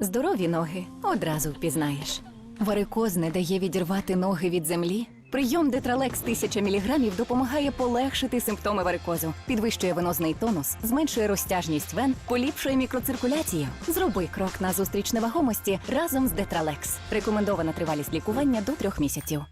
Здорові ноги одразу впізнаєш. Варикоз не дає відірвати ноги від землі. Прийом Детралекс 1000 мг допомагає полегшити симптоми варикозу, підвищує венозний тонус, зменшує розтяжність вен, поліпшує мікроциркуляцію. Зроби крок на зустріч невагомості разом з Детралекс. Рекомендована тривалість лікування до трьох місяців.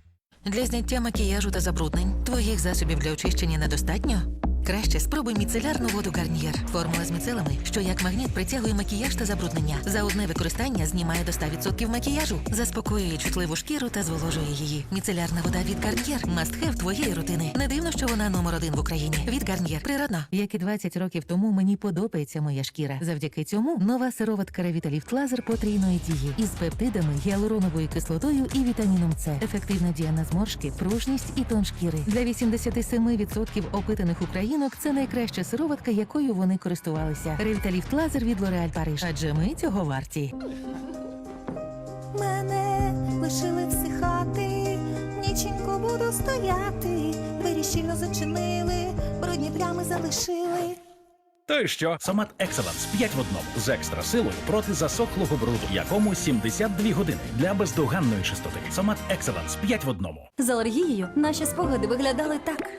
Для зняття макіяжу та забруднень твоїх засобів для очищення недостатньо? Краще спробуй міцелярну воду Гарнієр. Формула з міцелами, що як магніт притягує макіяж та забруднення. За одне використання знімає до 100% макіяжу, заспокоює чутливу шкіру та зволожує її. Міцелярна вода від Гарнієр – мастхев твоєї рутини. Не дивно, що вона номер один в Україні. Від Гарнієр. Природна. Як і 20 років тому мені подобається моя шкіра. Завдяки цьому нова сироватка Ревіталіфт Лазер потрійної дії із пептидами, гіалуроновою кислотою і вітаміном С. Ефективна дія на зморшки, пружність і тон шкіри. Для 87% опитаних українок це найкраща сироватка, якою вони користувалися. Ревіталіфт Лазер від Лореаль Париж. Адже ми цього варті. Мене лишили всихати, ніченько буду стояти. Двері щільно зачинили, брудні плями залишили. То й що? Сомат Екселенс 5 в одному з екстра силою проти засохлого бруду, якому 72 години для бездоганної чистоти. Сомат Екселенс 5 в одному. З алергією наші спогади виглядали так.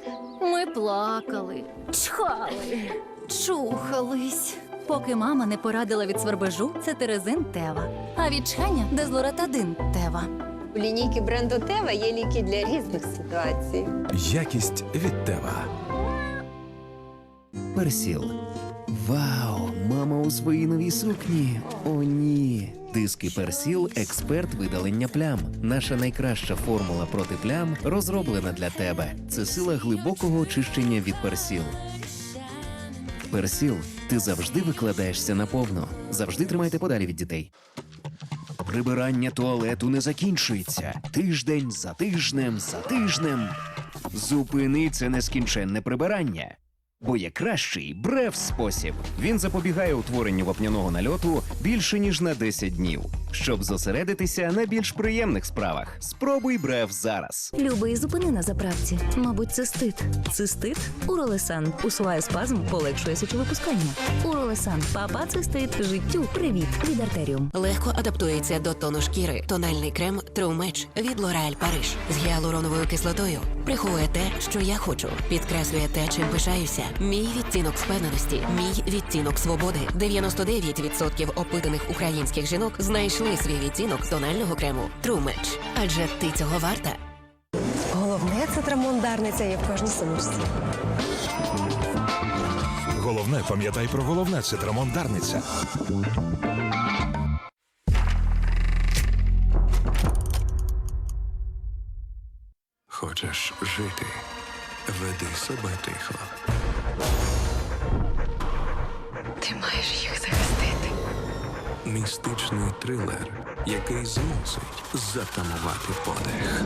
Ми плакали, чхали, чухались. Поки мама не порадила від свербежу, це терезин Тева. А від чхання дезлоратадин Тева. У лінійки бренду Тева є ліки для різних ситуацій. Якість від Тева. Персіл. Вау! Мама у своїй новій сукні. О, ні. Диски Персіл експерт видалення плям. Наша найкраща формула проти плям розроблена для тебе. Це сила глибокого очищення від персіл. Персіл, ти завжди викладаєшся наповно. Завжди тримайте подалі від дітей. Прибирання туалету не закінчується. Тиждень за тижнем за тижнем. Зупини це нескінченне прибирання. Бо є кращий брев спосіб. Він запобігає утворенню вапняного нальоту більше ніж на 10 днів. Щоб зосередитися на більш приємних справах. Спробуй брев зараз. Любий зупини на заправці. Мабуть, цистит. Цистит? Уролесан. Усуває спазм, полегшує сечовипускання. Уролесан. Папа цистит. Життю. Привіт. Від артеріум. Легко адаптується до тону шкіри. Тональний крем Трумеч від Лореаль Париж з гіалуроновою кислотою. Приховує те, що я хочу. Підкреслює те, чим пишаюся. Мій відтінок впевненості, мій відтінок свободи. 99% опитаних українських жінок знайшли свій відтінок тонального крему Трумеч. Адже ти цього варта. Головне це трамондарниця є в кожній сумочці. Головне, пам'ятай про головне це Дарниця. Хочеш жити? Веди себе тихо. Містичний трилер, який змусить затамувати подих.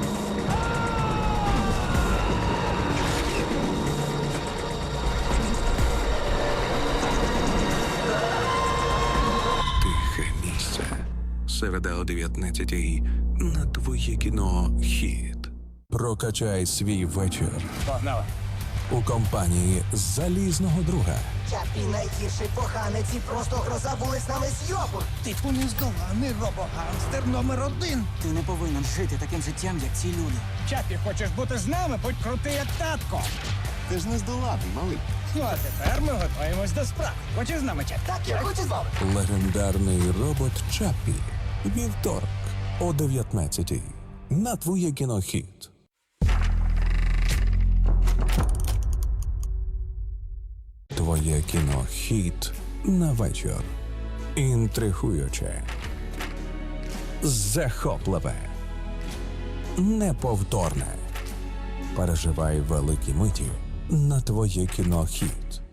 Тихе місце. Середа о 19 на твоє кіно Хіт. Прокачай свій вечір. Погнали. У компанії залізного друга. Чапі найгірший поганець і просто гроза вулицями зйобу. Ти ту нездоланий робогангстер номер один. Ти не повинен жити таким життям, як ці люди. Чапі, хочеш бути з нами, будь крутий, як татко. Ти ж не здоланий, малий. Ну а тепер ми готуємось до справ. Хочеш з нами, Чапі? Так, я хочу з вами. Легендарний робот Чапі. Вівторок о 19 на твоє Твоє кінохіт на вечір. Інтригуюче. Захопливе. Неповторне. Переживай великі миті на твоє кінохіт.